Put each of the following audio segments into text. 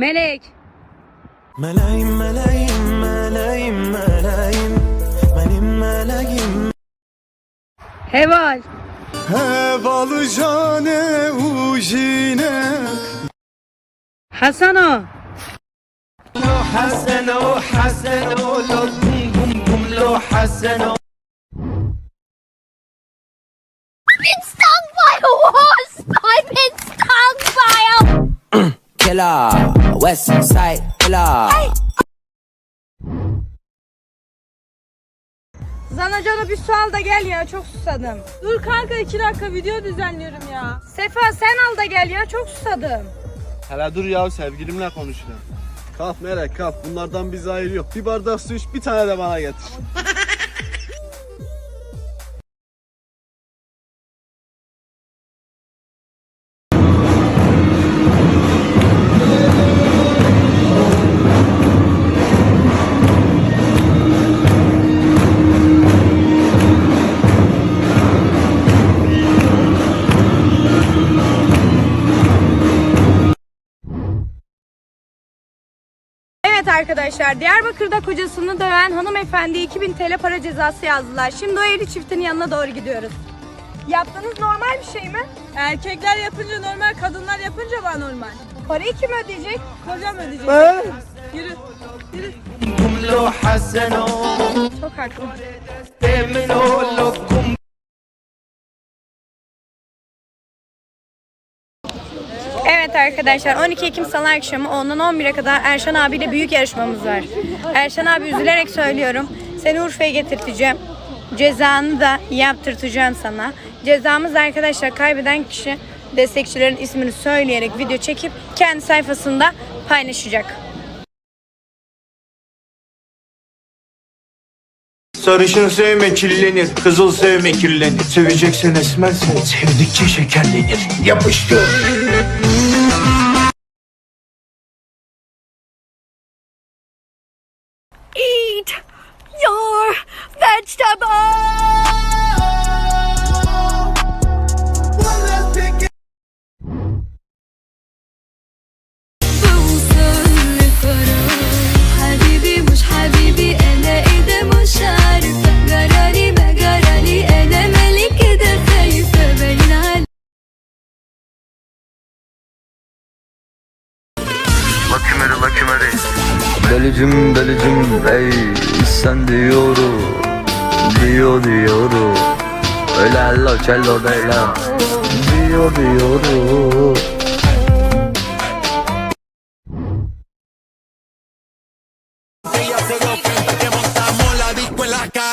Melek. Meleğim meleğim meleğim meleğim benim meleğim. Heval. Heval jane ujine. Hasano. Hasano Hasano lo bum bum bum lo Hasano. been stung by a wasp. I've been stung by a killer. West Side killer. Zanacana bir su al da gel ya çok susadım. Dur kanka iki dakika video düzenliyorum ya. Sefa sen al da gel ya çok susadım. Hele dur ya sevgilimle konuşuyorum. Kalk Melek kalk bunlardan biz ayrı yok. Bir bardak su iç bir tane de bana getir. arkadaşlar. Diyarbakır'da kocasını döven hanımefendi 2000 TL para cezası yazdılar. Şimdi o evli çiftin yanına doğru gidiyoruz. Yaptığınız normal bir şey mi? Erkekler yapınca normal, kadınlar yapınca var normal. Parayı kim ödeyecek? Kocam ödeyecek. Ben? Yürü, yürü. Çok haklı. Arkadaşlar 12 Ekim Salı akşamı 10'dan 11'e kadar Erşan abiyle büyük yarışmamız var. Erşan abi üzülerek söylüyorum. Seni Urfa'ya getirteceğim. Cezanı da yaptırtacağım sana. Cezamız arkadaşlar kaybeden kişi destekçilerin ismini söyleyerek video çekip kendi sayfasında paylaşacak. Sarışın sevme kirlenir, kızıl sevme kirlenir. Seveceksen esmersen, sevdikçe şekerlenir. Yapıştır. Bölücüm bölücüm ey sen diyorum Diyor diyorum Öyle hello cello değil ha Diyor diyorum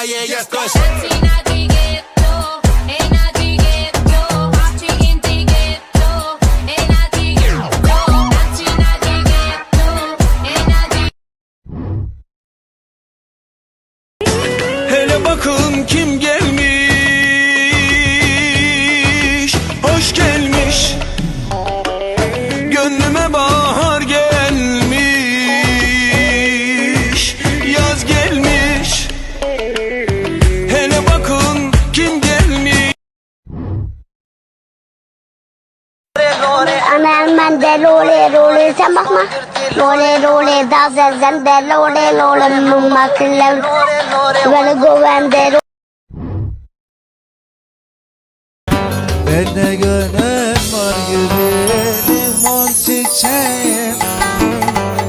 Hele Anel men de lole lole sen bakma. Lole lole da sen de lole lole mumma kille Böyle güvende Bende gönül var güzelim on çiçeğim.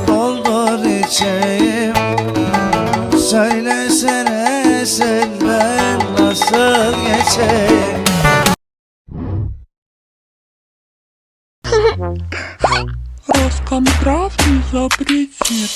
Doldur içeyim. Söylesene senden nasıl geçeyim Роскомздрав не запретит.